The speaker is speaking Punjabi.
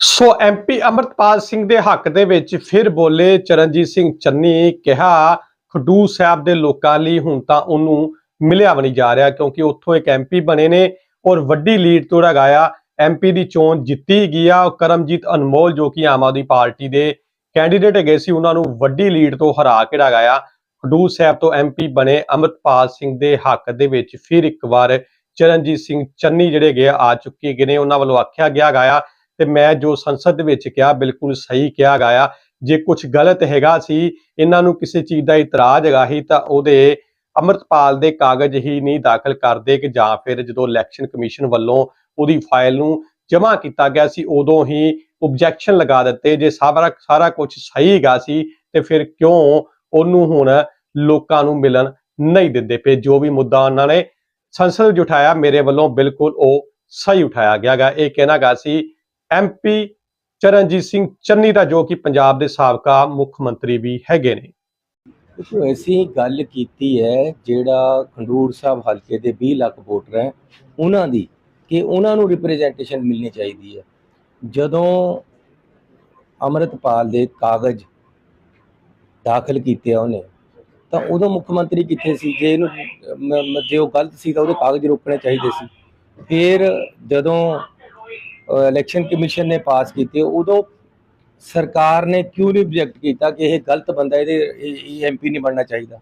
ਸੋ ਐਮਪੀ ਅਮਰਤਪਾਲ ਸਿੰਘ ਦੇ ਹੱਕ ਦੇ ਵਿੱਚ ਫਿਰ ਬੋਲੇ ਚਰਨਜੀਤ ਸਿੰਘ ਚੰਨੀ ਕਿਹਾ ਖਡੂਰ ਸਾਹਿਬ ਦੇ ਲੋਕਾਂ ਲਈ ਹੁਣ ਤਾਂ ਉਹਨੂੰ ਮਿਲਿਆ ਵੀ ਨਹੀਂ ਜਾ ਰਿਹਾ ਕਿਉਂਕਿ ਉੱਥੋਂ ਇੱਕ ਐਮਪੀ ਬਣੇ ਨੇ ਔਰ ਵੱਡੀ ਲੀਡ ਤੋਂ ਲਗਾਇਆ ਐਮਪੀ ਦੀ ਚੋਣ ਜਿੱਤੀ ਗਈ ਆ। ਉਹ ਕਰਮਜੀਤ ਅਨਮੋਲ ਜੋ ਕਿ ਆਮ ਆਦਮੀ ਪਾਰਟੀ ਦੇ ਕੈਂਡੀਡੇਟ ਹੈਗੇ ਸੀ, ਉਹਨਾਂ ਨੂੰ ਵੱਡੀ ਲੀਡ ਤੋਂ ਹਰਾ ਕੇ ਲਗਾਇਆ ਖਡੂਰ ਸਾਹਿਬ ਤੋਂ ਐਮਪੀ ਬਣੇ ਅਮਰਤਪਾਲ ਸਿੰਘ ਦੇ ਹੱਕ ਦੇ ਵਿੱਚ ਫਿਰ ਇੱਕ ਵਾਰ ਚਰਨਜੀਤ ਸਿੰਘ ਚੰਨੀ ਜਿਹੜੇ ਗਏ ਆ ਚੁੱਕੇ ਗਏ ਨੇ। ਉਹਨਾਂ ਵੱਲੋਂ ਆਖਿਆ ਗਿਆ ਗਾਇਆ ਤੇ ਮੈਂ ਜੋ ਸੰਸਦ ਦੇ ਵਿੱਚ ਕਿਹਾ, ਬਿਲਕੁਲ ਸਹੀ ਕਿਹਾ ਗਿਆ। ਜੇ ਕੁਝ ਗਲਤ ਹੈਗਾ ਸੀ, ਇਹਨਾਂ ਨੂੰ ਕਿਸੇ ਚੀਜ਼ ਦਾ ਇਤਰਾਜ਼ ਹੈਗਾ ਹੀ ਤਾਂ ਉਹਦੇ ਅਮਰਤਪਾਲ ਦੇ ਕਾਗਜ਼ ਹੀ ਨਹੀਂ ਦਾਖਲ ਕਰਦੇ ਕਿ ਜਾਂ ਫਿਰ ਜਦੋਂ ਇਲੈਕਸ਼ਨ ਕਮਿਸ਼ਨ ਵੱਲੋਂ ਉਹਦੀ ਫਾਈਲ ਨੂੰ ਜਮ੍ਹਾਂ ਕੀਤਾ ਗਿਆ ਸੀ, ਉਦੋਂ ਹੀ ਆਬਜੈਕਸ਼ਨ ਲਗਾ ਦਿੱਤੇ। ਜੇ ਸਾਰਾ ਸਾਰਾ ਕੁਝ ਸਹੀ ਹੈਗਾ ਸੀ, ਤੇ ਫਿਰ ਕਿਉਂ ਉਹਨੂੰ ਹੁਣ ਲੋਕਾਂ ਨੂੰ ਮਿਲਣ ਨਹੀਂ ਦਿੰਦੇ ਪਏ? ਜੋ ਵੀ ਮੁੱਦਾ ਉਹਨਾਂ ਨੇ ਸੰਸਦ ਵਿੱਚ ਉਠਾਇਆ, ਮੇਰੇ ਵੱਲੋਂ ਬਿਲਕੁਲ ਉਹ ਸਹੀ ਉਠਾਇਆ ਗਿਆ ਗਾ ਇਹ ਕਹਿਣਾ ਗਾ ਸੀ ਐਮਪੀ ਚਰਨਜੀਤ ਸਿੰਘ ਚੰਨੀ ਦਾ ਜੋ ਕਿ ਪੰਜਾਬ ਦੇ ਸਾਬਕਾ ਮੁੱਖ ਮੰਤਰੀ ਵੀ ਹੈਗੇ ਨੇ। ਦੇਖੋ, ਅਸੀਂ ਗੱਲ ਕੀਤੀ ਹੈ ਜਿਹੜਾ ਖੰਡੂਰ ਸਾਹਿਬ ਹਲਕੇ ਦੇ 20 ਲੱਖ ਵੋਟਰ ਹੈ, ਉਹਨਾਂ ਦੀ ਕਿ ਉਹਨਾਂ ਨੂੰ ਰਿਪਰੈਜ਼ੈਂਟੇਸ਼ਨ ਮਿਲਣੀ ਚਾਹੀਦੀ ਹੈ। ਜਦੋਂ ਅਮਰਤਪਾਲ ਦੇ ਕਾਗਜ਼ ਦਾਖਲ ਕੀਤੇ ਆ ਉਹਨੇ, ਤਾਂ ਉਦੋਂ ਮੁੱਖ ਮੰਤਰੀ ਕਿੱਥੇ ਸੀ? ਜੇ ਇਹਨੂੰ ਜੇ ਉਹ ਗਲਤ ਸੀ ਤਾਂ ਉਹਦੇ ਕਾਗਜ਼ ਰੋਕਣੇ ਚਾਹੀਦੇ ਸੀ। ਫਿਰ ਜਦੋਂ ਇਲੈਕਸ਼ਨ ਕਮਿਸ਼ਨ ਨੇ ਪਾਸ ਕੀਤੇ, ਉਦੋਂ ਸਰਕਾਰ ਨੇ ਕਿਉਂ ਨਹੀਂ ਰਿਜੈਕਟ ਕੀਤਾ ਕਿ ਇਹ ਗਲਤ ਬੰਦਾ, ਇਹਦੇ, ਇਹ ਐਮਪੀ ਨਹੀਂ ਬਣਨਾ ਚਾਹੀਦਾ?